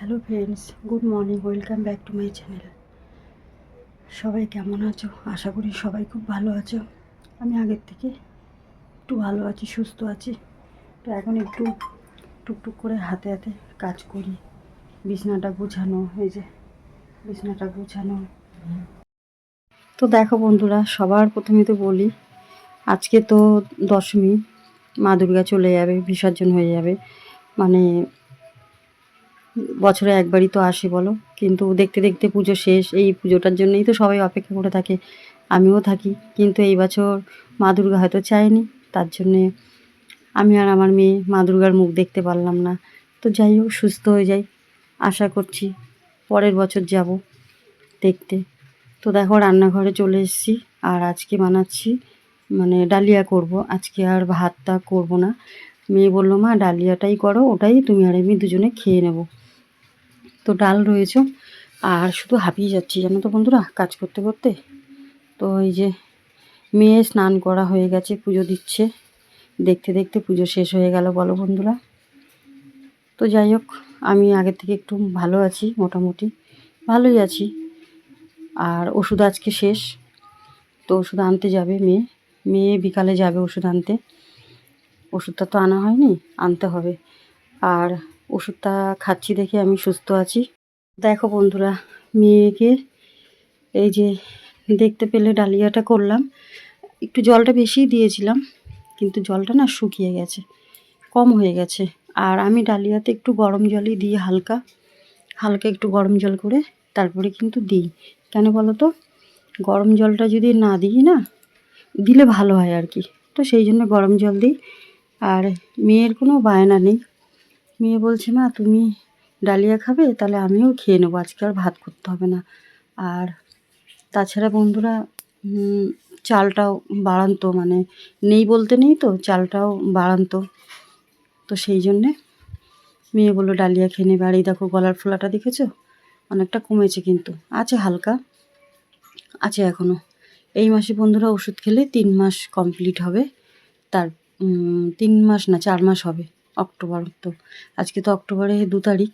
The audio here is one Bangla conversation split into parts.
Hello friends, good morning, welcome back to my channel. সবাই কেমন আছো? আশা করি সবাই খুব ভালো আছো। আমি আগের থেকে একটু ভালো আছি, সুস্থ আছি। তো এখন একটু টুকটুক করে হাতে হাতে কাজ করি। বিছনাটা গুছানো, এই যে বিছনাটা গুছানো। তো দেখো বন্ধুরা, সবার প্রথমে তো বলি, আজকে তো দশমী, মা দুর্গা চলে যাবে, বিসর্জন হয়ে যাবে। মানে বছরে একবারই তো আসে বলো। কিন্তু দেখতে দেখতে পুজো শেষ, এই পুজোটার জন্যই তো সবাই অপেক্ষা করে থাকে। আমিও থাকি, কিন্তু এই বছর মা দুর্গা হয়তো চায়নি। তার জন্যে আমি আর আমার মেয়ে মা দুর্গার মুখ দেখতে পারলাম না। তো যাই হোক, সুস্থ হয়ে যাই, আশা করছি পরের বছর যাব দেখতে। তো দেখো, রান্নাঘরে চলে এসেছি, আর আজকে বানাচ্ছি মানে ডালিয়া করব। আজকে আর ভাতটা করব না। মেয়ে বলল, মা, ডালিয়াটাই করো, ওটাই তুমি আর আমি দুজনে খেয়ে নেব। তো ডাল রয়েছে। আর শুধু হাঁপিয়ে যাচ্ছি, জানো তো বন্ধুরা, কাজ করতে করতে। তো এই যে মেয়ে স্নান করা হয়ে গেছে, পুজো দিচ্ছে। দেখতে দেখতে পুজো শেষ হয়ে গেল, বলো বন্ধুরা। তো যাই হোক, আমি আগের থেকে একটু ভালো আছি, মোটামুটি ভালোই আছি। আর ওষুধ আজকে শেষ, তো ওষুধ আনতে যাবে মেয়ে। মেয়ে বিকালে যাবে ওষুধ আনতে। ওষুধটা তো আনা হয়নি, আনতে হবে। আর ওষুধটা খাচ্ছি দেখে আমি সুস্থ আছি। দেখো বন্ধুরা, মেয়েকে এই যে দেখতে পেলে ডালিয়াটা করলাম। একটু জলটা বেশিই দিয়েছিলাম, কিন্তু জলটা না শুকিয়ে গেছে, কম হয়ে গেছে। আর আমি ডালিয়াতে একটু গরম জলই দিই হালকা হালকা একটু গরম জল করে তারপরে কিন্তু দিই। কেন বলো তো? গরম জলটা যদি না দিই না, দিলে ভালো হয় আর কি। তো সেই জন্য গরম জল দিই। আর মেয়ের কোনো বায়না নেই। মেয়ে বলছে, মা, তুমি ডালিয়া খাবে, তাহলে আমিও খেয়ে নেব, আজকে আর ভাত করতে হবে না। আর তাছাড়া বন্ধুরা চালটাও বাড়ান্ত মানে নেই বলতে নেই তো, চালটাও বাড়ান্ত। তো সেই জন্যে মেয়ে বলল, ডালিয়া খেয়ে নেবে। আর এই দেখো, গলার ফোলাটা দেখেছ? অনেকটা কমেছে কিন্তু। আছে হালকা, আছে এখনও এই মাসে বন্ধুরা ওষুধ খেলে তিন মাস কমপ্লিট হবে, তার তিন মাস না, চার মাস হবে। অক্টোবর তো। আজকে তো অক্টোবরে দু তারিখ।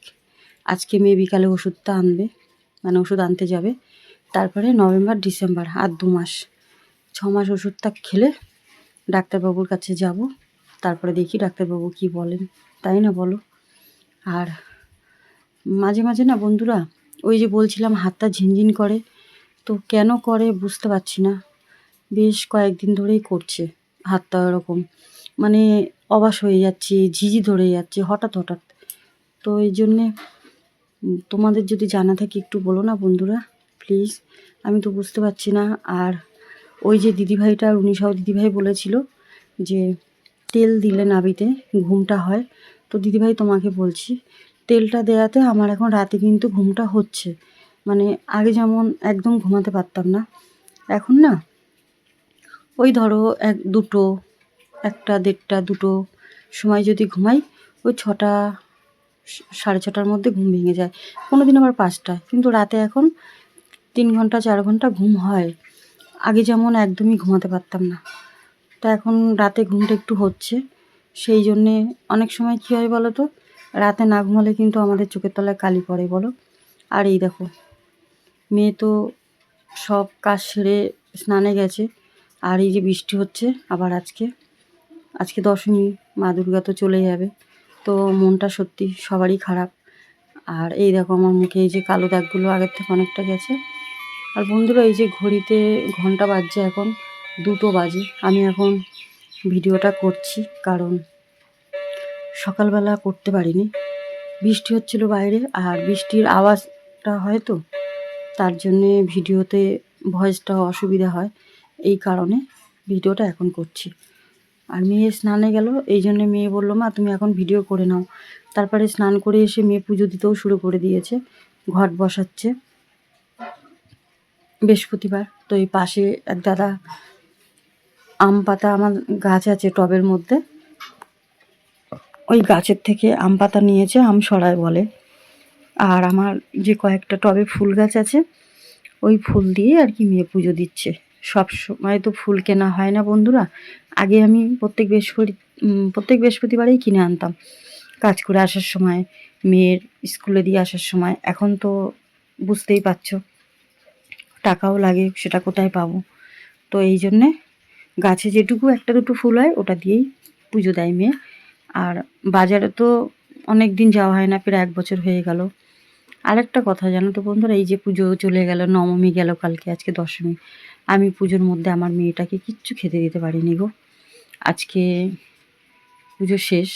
আজকে মেয়ে বিকালে ওষুধটা আনবে মানে ওষুধ আনতে যাবে। তারপরে নভেম্বর, ডিসেম্বর, আর দু মাস। ছ মাস ওষুধটা খেলে ডাক্তারবাবুর কাছে যাব। তারপরে দেখি ডাক্তারবাবু কি বলেন। তাই না বলো? আর মাঝে মাঝে না বন্ধুরা, ওই যে বলছিলাম হাতটা ঝিনঝিন করে, তো কেন করে বুঝতে পারছি না। বেশ কয়েকদিন ধরেই করছে হাতটা ওরকম। মানে অবাস হয়ে যাচ্ছে, ঝিঝি ধরে যাচ্ছে হঠাৎ হঠাৎ। তো এই জন্যে তোমাদের যদি জানা থাকে একটু বলো না বন্ধুরা প্লিজ আমি তো বুঝতে পারছি না। আর ওই যে দিদিভাইটা আর উনি সহ দিদিভাই বলেছিল যে তেল দিলে নাবিতে ঘুমটা হয়। তো দিদিভাই তোমাকে বলছি, তেলটা দেওয়াতে আমার এখন রাতে কিন্তু ঘুমটা হচ্ছে। মানে আগে যেমন একদম ঘুমাতে পারতাম না, এখন না ওই ধরো এক দুটো একটা দেড়টা, দুটো সময় যদি ঘুমাই, ওই ছটা, সাড়ে ছটার মধ্যে ঘুম ভেঙে যায়। কোনো দিন আবার পাঁচটায় কিন্তু রাতে এখন তিন ঘণ্টা, চার ঘণ্টা ঘুম হয়। আগে যেমন একদমই ঘুমাতে পারতাম না। তা এখন রাতে ঘুমটা একটু হচ্ছে। সেই জন্যে অনেক সময় কী হয় বলো তো রাতে না ঘুমালে কিন্তু আমাদের চোখের তলায় কালি পড়ে বলো। আর এই দেখো, মেয়ে তো সব কাজ সেরে স্নানে গেছে। আর এই যে বৃষ্টি হচ্ছে আবার আজকে। আজকে দশমী, মা দুর্গা তো চলে যাবে। তো মনটা সত্যি সবারই খারাপ। আর এই দেখো আমার মুখে এই যে কালো দাগগুলো আগের থেকে অনেকটা গেছে। আর বন্ধুরা, এই যে ঘড়িতে ঘণ্টা বাজছে এখন দুটো বাজে। আমি এখন ভিডিওটা করছি কারণ সকালবেলা করতে পারিনি। বৃষ্টি হচ্ছিল বাইরে আর বৃষ্টির আওয়াজটা হয় তো, তার জন্যে ভিডিওতে ভয়েসটা অসুবিধা হয়। এই কারণে ভিডিওটা এখন করছি। আর মেয়ে স্নানে গেল, এই জন্য মেয়ে বলল, মা, তুমি এখন ভিডিও করে নাও। তারপরে স্নান করে এসে মেয়ে পুজো দিতেও শুরু করে দিয়েছে, ঘট বসাচ্ছে। বৃহস্পতিবার, তো এই পাশে এক দাদা আম পাতা আমার গাছ আছে টবের মধ্যে, ওই গাছের থেকে আম পাতা নিয়েছে, আম সরায় বলে। আর আমার যে কয়েকটা টবে ফুল গাছ আছে, ওই ফুল দিয়ে আর কি মেয়ে পুজো দিচ্ছে। সব সময় তো ফুল কেনা হয় না বন্ধুরা। আগে আমি প্রত্যেক বৃহস্পতি প্রত্যেক বৃহস্পতিবারেই কিনে আনতাম। কাজ করে আসার সময়, মেয়ের স্কুলে দিয়ে আসার সময়। এখন তো বুঝতেই পারছ, টাকাও লাগে, সেটা কোথায় পাবো? তো এই জন্যে গাছে যেটুকু একটা দুটো ফুল হয়, ওটা দিয়েই পুজো দেয় মেয়ে। আর বাজারে তো অনেক দিন যাওয়া হয় না, প্রায় এক বছর হয়ে গেল। আরেকটা কথা, জানো তো বন্ধুরা, এই যে পুজো চলে গেল, নবমী গেল কালকে, আজকে দশমী। আমি পুজোর মধ্যে আমার মেয়েটাকে কিচ্ছু খেতে দিতে পারিনি গো। আজকে পুজো শেষ,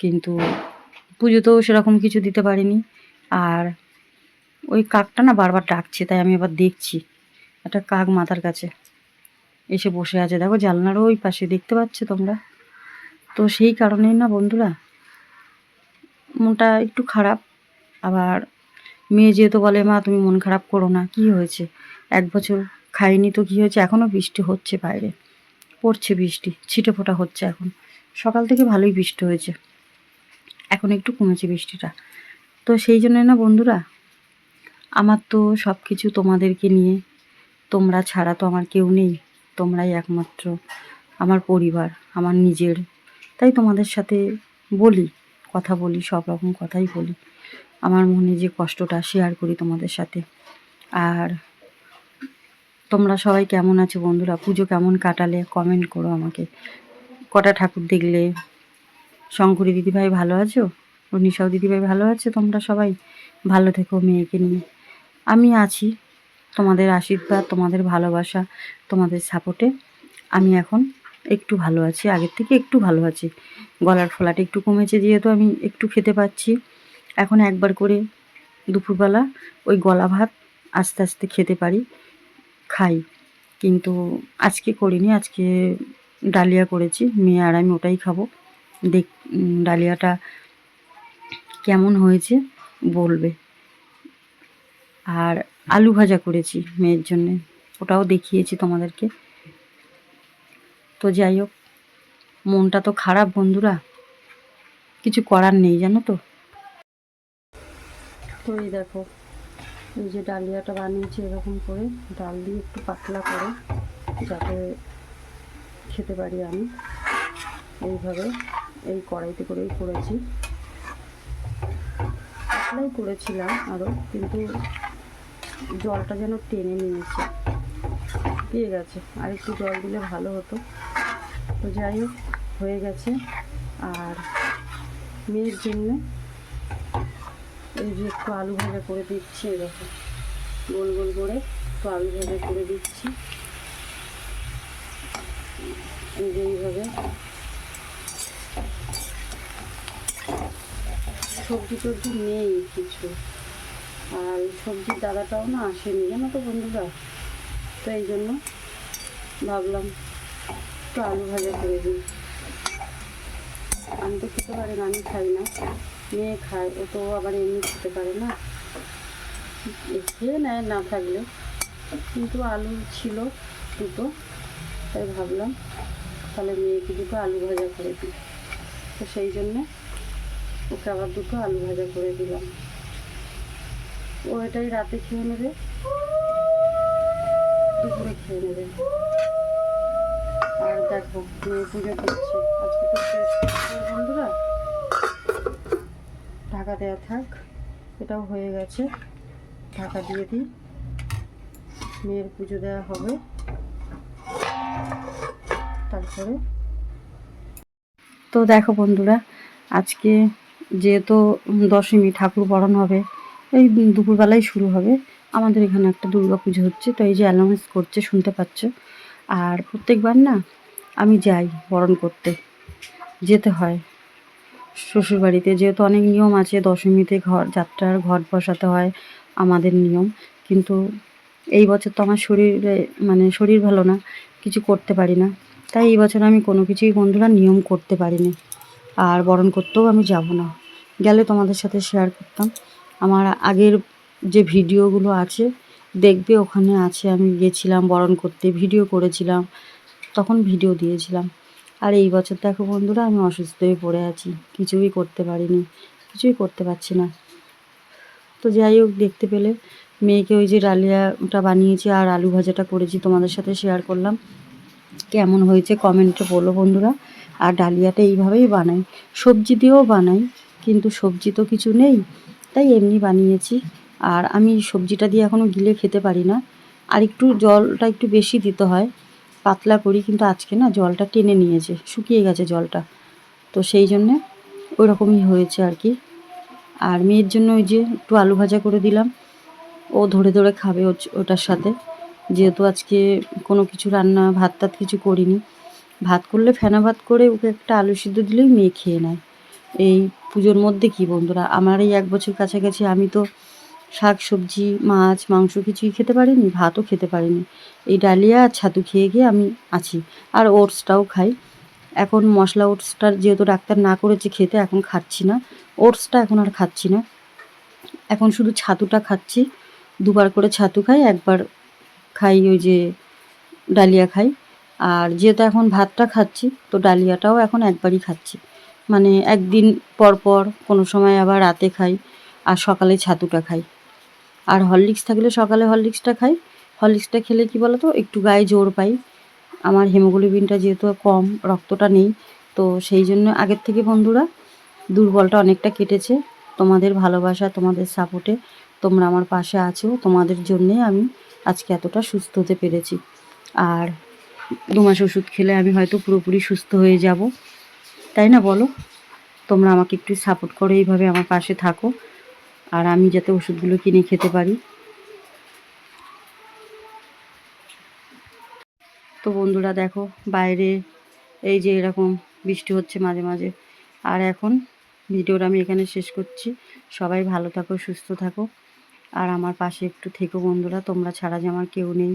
কিন্তু পুজোতেও সেরকম কিছু দিতে পারিনি। আর ওই কাকটা না বারবার ডাকছে, তাই আমি আবার দেখছি। একটা কাক মাথার কাছে এসে বসে আছে। দেখো, জানলারও ওই পাশে, দেখতে পাচ্ছ তোমরা? তো সেই কারণেই না বন্ধুরা, মনটা একটু খারাপ। আবার মেয়ে যেহেতু বলে, মা, তুমি মন খারাপ করো না, কি হয়েছে? এক বছর খাইনি তো কী হয়েছে? এখনও বৃষ্টি হচ্ছে বাইরে। পড়ছে বৃষ্টি, ছিটে ফোটা হচ্ছে এখন। সকাল থেকে ভালোই বৃষ্টি হয়েছে, এখন একটু কমেছে বৃষ্টিটা। তো সেই জন্য না বন্ধুরা, আমার তো সব কিছু তোমাদেরকে নিয়ে, তোমরা ছাড়া তো আমার কেউ নেই, তোমরাই একমাত্র আমার পরিবার, আমার নিজের। তাই তোমাদের সাথে বলি, কথা বলি, সব রকম কথাই বলি। আমার মনে যে কষ্টটা শেয়ার করি তোমাদের সাথে। আর তোমরা সবাই কেমন আছো বন্ধুরা? পুজো কেমন কাটালে? কমেন্ট করো আমাকে। কটা ঠাকুর দেখলে? শঙ্করী দিদিভাই ভালো আছো? রনিশাও দিদিভাই ভালো আছে? তোমরা সবাই ভালো থেকো মেয়েকে নিয়ে। আমি আছি তোমাদের আশীর্বাদ, তোমাদের ভালোবাসা, তোমাদের সাপোর্টে আমি এখন একটু ভালো আছি, আগের থেকে একটু ভালো আছি। গলার ফোলাটা একটু কমেছে, যেহেতু আমি একটু খেতে পাচ্ছি। এখন একবার করে দুপুরবেলা ওই গলা ভাত আস্তে আস্তে খেতে পারি, খাই। কিন্তু আজকে করিনি, আজকে ডালিয়া করেছি, মেয়ে আর আমি ওটাই খাব। দেখ ডালিয়াটা কেমন হয়েছে বলবে। আর আলু ভাজা করেছি মেয়ের জন্যে, ওটাও দেখিয়েছি তোমাদেরকে। তো যাই হোক, মনটা তো খারাপ বন্ধুরা, কিছু করার নেই জানো তো। তো এই দেখো, এই যে ডালিয়াটা বানিয়েছি এরকম করে, ডাল দিয়ে একটু পাতলা করে, যাতে খেতে পারি আমি। এইভাবে এই কড়াইতে করেই করেছি। পাতলাই করেছিলাম আরও কিন্তু জলটা যেন টেনে নিয়েছে পেয়ে গেছে। আর একটু জল দিলে ভালো হতো। তো যাই হোক, হয়ে গেছে। আর মেয়ের জন্য এই যে একটু আলু ভাজা করে দিচ্ছি এরকম গোল গোল করে একটু আলু ভাজা করে দিচ্ছি। এই যে এইভাবে। সবজি টবজি নেই কিছু। আর সবজির দাদাটাও না আসেনি, জানো তো বন্ধুরা? তো এই জন্য ভাবলাম একটু আলু ভাজা করে দিই। আমি তো খেতে পারি না, আমি খাই না। মেয়ে খায়, ও তো আবার এমনি খেতে পারে না। খেয়ে নেয় না থাকলে। কিন্তু আলু ছিল দুটো, তাই ভাবলাম তাহলে মেয়েকে দুটো আলু ভাজা করে দিই। তো সেই জন্যে ওকে আবার দুটো আলু ভাজা করে দিলাম। ও এটাই রাতে খেয়ে নেবে, দুপুরে খেয়ে নেবে। আর দেখো, মেয়ে পুজো করছে আজকে তো বন্ধুরা। ঢাকা দেওয়া থাক, এটাও হয়ে গেছে। ঢাকা দিয়ে দিই। মেয়ের পুজো দেওয়া হবে। তারপরে। তো দেখো বন্ধুরা, আজকে যেহেতু দশমী ঠাকুর বরণ হবে, এই দুপুরবেলায় শুরু হবে। আমাদের এখানে একটা দুর্গা পুজো হচ্ছে, তো এই যে অ্যানাউন্স করছে, শুনতে পাচ্ছ। আর প্রত্যেকবার না, আমি যাই বরণ করতে। যেতে হয়। শ্বশুরবাড়িতে যেহেতু অনেক নিয়ম আছে, দশমীতে ঘর, যাত্রার ঘট বসাতে হয়, আমাদের নিয়ম। কিন্তু এই বছর তো আমার শরীরে মানে শরীর ভালো না, কিছু করতে পারি না। তাই এই বছর আমি কোনো কিছুই বন্ধুরা নিয়ম করতে পারিনি। আর বরণ করতেও আমি যাব না। গেলে তোমাদের সাথে শেয়ার করতাম। আমার আগের যে ভিডিওগুলো আছে, দেখবে ওখানে আছে। আমি গেছিলাম বরণ করতে ভিডিও করেছিলাম। তখন ভিডিও দিয়েছিলাম। আর এই বছর দেখো বন্ধুরা, আমি অসুস্থ হয়ে পড়ে আছি। কিছুই করতে পারিনি, কিছুই করতে পারছি না। তো যাই হোক, দেখতে পেলে মেয়েকে ওই যে ডালিয়াটা বানিয়েছি আর আলু ভাজাটা করেছি, তোমাদের সাথে শেয়ার করলাম। কেমন হয়েছে কমেন্টে বলো বন্ধুরা। আর ডালিয়াটা এইভাবেই বানাই। সবজি দিয়েও বানাই, কিন্তু সবজি তো কিছু নেই, তাই এমনি বানিয়েছি। আর আমি সবজিটা দিয়ে এখনও গিলে খেতে পারি না। আর একটু জলটা একটু বেশি দিতে হয় পাতলা করি কিন্তু আজকে না জলটা টেনে নিয়েছে, শুকিয়ে গেছে জলটা। তো সেই জন্যে ওই রকমই হয়েছে আর কি। আর মেয়ের জন্য ওই যে একটু আলু ভাজা করে দিলাম, ও ধরে ধরে খাবে ওটার সাথে। যেহেতু আজকে কোনো কিছু রান্না, ভাত টাত কিছু করিনি। ভাত করলে ফেনা ভাত করে ওকে একটা আলু সিদ্ধ দিলেই মেয়ে খেয়ে নেয়। এই পুজোর মধ্যে কি বন্ধুরা, আমার এই এক বছর কাছাকাছি আমি তো শাক সবজি মাছ, মাংস কিছুই খেতে পারিনি, ভাতও খেতে পারিনি। এই ডালিয়া আর ছাতু খেয়ে গিয়ে আমি আছি। আর ওটসটাও খাই। এখন মশলা ওটসটার যেহেতু ডাক্তার না করেছে খেতে, এখন খাচ্ছি না। ওটসটা এখন আর খাচ্ছি না। এখন শুধু ছাতুটা খাচ্ছি। দুবার করে ছাতু খাই, একবার খাই ওই যে ডালিয়া খাই। আর যেহেতু এখন ভাতটা খাচ্ছি, তো ডালিয়াটাও এখন একবারই খাচ্ছি। মানে একদিন পর পর কোনো সময় আবার রাতে খাই, আর সকালে ছাতুটা খাই। আর হরলিক্স থাকলে সকালে হরলিক্সটা খাই। হরলিক্সটা খেলে কি বলো তো একটু গায়ে জোর পাই। আমার হেমোগ্লোবিনটা যেহেতু কম, রক্তটা নেই, তো সেই জন্য আগের থেকে বন্ধুরা দুর্বলটা অনেকটা কেটেছে। তোমাদের ভালোবাসা, তোমাদের সাপোর্টে তোমরা আমার পাশে আছো। তোমাদের জন্যে আমি আজকে এতটা সুস্থ হতে পেরেছি। আর দু মাস ওষুধ খেলে আমি হয়তো পুরোপুরি সুস্থ হয়ে যাব। তাই না বলো? তোমরা আমাকে একটু সাপোর্ট করো, এইভাবে আমার পাশে থাকো। আর আমি যাতে ওষুধগুলো কিনে খেতে পারি। তো বন্ধুরা দেখো, বাইরে এই যে এরকম বৃষ্টি হচ্ছে মাঝে মাঝে। আর এখন ভিডিওটা আমি এখানে শেষ করছি। সবাই ভালো থাকো, সুস্থ থাকো। আর আমার পাশে একটু থেকো বন্ধুরা, তোমরা ছাড়া যে আমার কেউ নেই।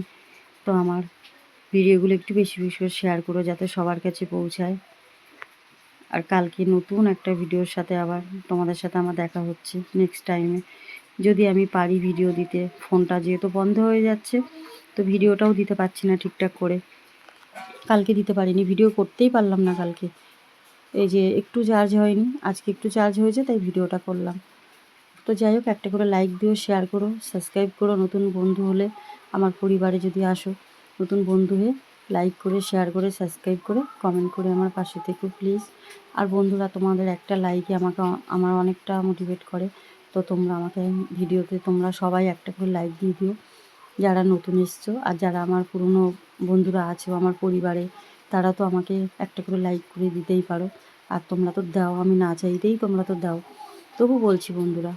তো আমার ভিডিওগুলো একটু বেশি বেশি করে শেয়ার করো, যাতে সবার কাছে পৌঁছায়। আর কালকে নতুন একটা ভিডিওর সাথে আবার তোমাদের সাথে আমার দেখা হচ্ছে নেক্সট টাইমে যদি আমি পারি ভিডিও দিতে, ফোনটা যেহেতু বন্ধ হয়ে যাচ্ছে, তো ভিডিওটাও দিতে পারছি না ঠিকঠাক করে। কালকে দিতে পারিনি ভিডিও করতেই পারলাম না কালকে। এই যে একটু চার্জ হয়নি, আজকে একটু চার্জ হয়েছে, তাই ভিডিওটা করলাম। তো যাই হোক, একটা করে লাইক দিও শেয়ার করো সাবস্ক্রাইব করো। নতুন বন্ধু হলে আমার পরিবারে যদি আসো, নতুন বন্ধু হয়ে লাইক করে শেয়ার করে সাবস্ক্রাইব করে কমেন্ট করে আমার পাশে থেকো প্লিজ আর বন্ধুরা, তোমাদের একটা লাইকে আমাকে, আমার অনেকটা মোটিভেট করে। তো তোমরা আমাকে ভিডিওতে তোমরা সবাই একটা করে লাইক দিয়ে দিও। যারা নতুন এসছো আর যারা আমার পুরনো বন্ধুরা আছো, আমার পরিবারে, তারা তো আমাকে একটা করে লাইক করে দিতেই পারো। আর তোমরা তো দাও, আমি না চাইতেই তোমরা তো দাও। তবু বলছি বন্ধুরা,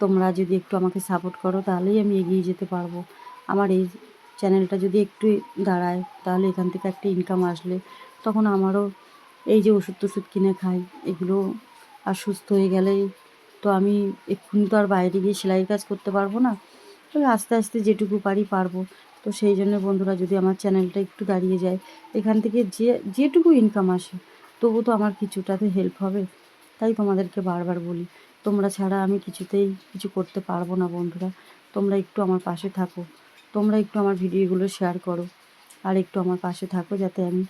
তোমরা যদি একটু আমাকে সাপোর্ট করো, তাহলেই আমি এগিয়ে যেতে পারব। আমার এই চ্যানেলটা যদি একটু দাঁড়ায়, তাহলে এখান থেকে একটা ইনকাম আসলে। তখন আমারও এই যে ওষুধ টষুধ কিনে খাই, এগুলো আর সুস্থ হয়ে গেলেই তো আমি এক্ষুনি তো আর বাইরে গিয়ে সেলাই কাজ করতে পারব না। তবে আস্তে আস্তে যেটুকু পারি পারব। তো সেই জন্য বন্ধুরা, যদি আমার চ্যানেলটা একটু দাঁড়িয়ে যায়, এখান থেকে যে, যেটুকু ইনকাম আসে, তবু তো আমার কিছুটাতে হেল্প হবে। তাই তোমাদেরকে বারবার বলি, তোমরা ছাড়া আমি কিছুতেই কিছু করতে পারব না বন্ধুরা। তোমরা একটু আমার পাশে থাকো। তোমরা একটু আমার ভিডিওগুলো শেয়ার করো। আর একটু আমার পাশে থাকো যাতে আমি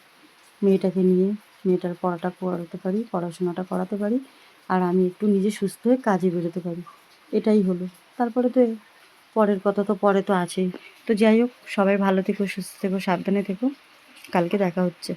মেয়েটাকে নিয়ে মেয়েটার পড়াটা করাতে পারি, পড়াশোনাটা করাতে পারি, আর আমি একটু নিজে সুস্থ হয়ে কাজে বেরোতে পারি। এটাই হলো। তারপরে তো পরের কথা তো পরে তো আছেই। তো যাই হোক, সবাই ভালো থেকো, সুস্থ থেকো, সাবধানে থেকো। কালকে দেখা হচ্ছে।